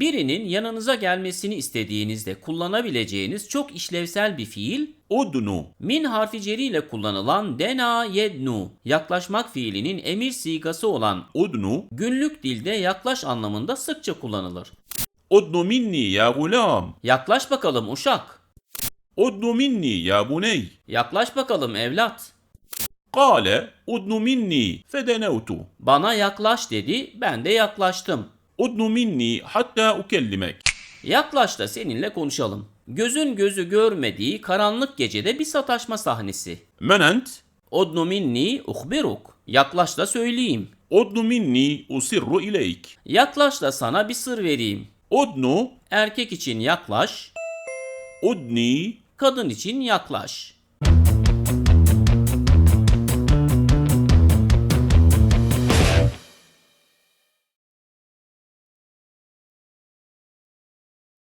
Birinin yanınıza gelmesini istediğinizde kullanabileceğiniz çok işlevsel bir fiil odnu. Min harfi ile kullanılan dena yednu yaklaşmak fiilinin emir sigası olan odnu günlük dilde yaklaş anlamında sıkça kullanılır. Odnu minni ya gulam. Yaklaş bakalım uşak. Udnu minni ya buney. Yaklaş bakalım evlat. Kale udnu minni fedenevtu. Bana yaklaş dedi, ben de yaklaştım. Udnu minni hatta ukellimek. Yaklaş da seninle konuşalım. Gözün gözü görmediği karanlık gecede bir sataşma sahnesi. Menent. Odnu minni uhbiruk. Yaklaş da söyleyeyim. Odnu minni usirru ileyk. Yaklaş da sana bir sır vereyim. Odnu. Erkek için yaklaş. Udni. Kadın için yaklaş.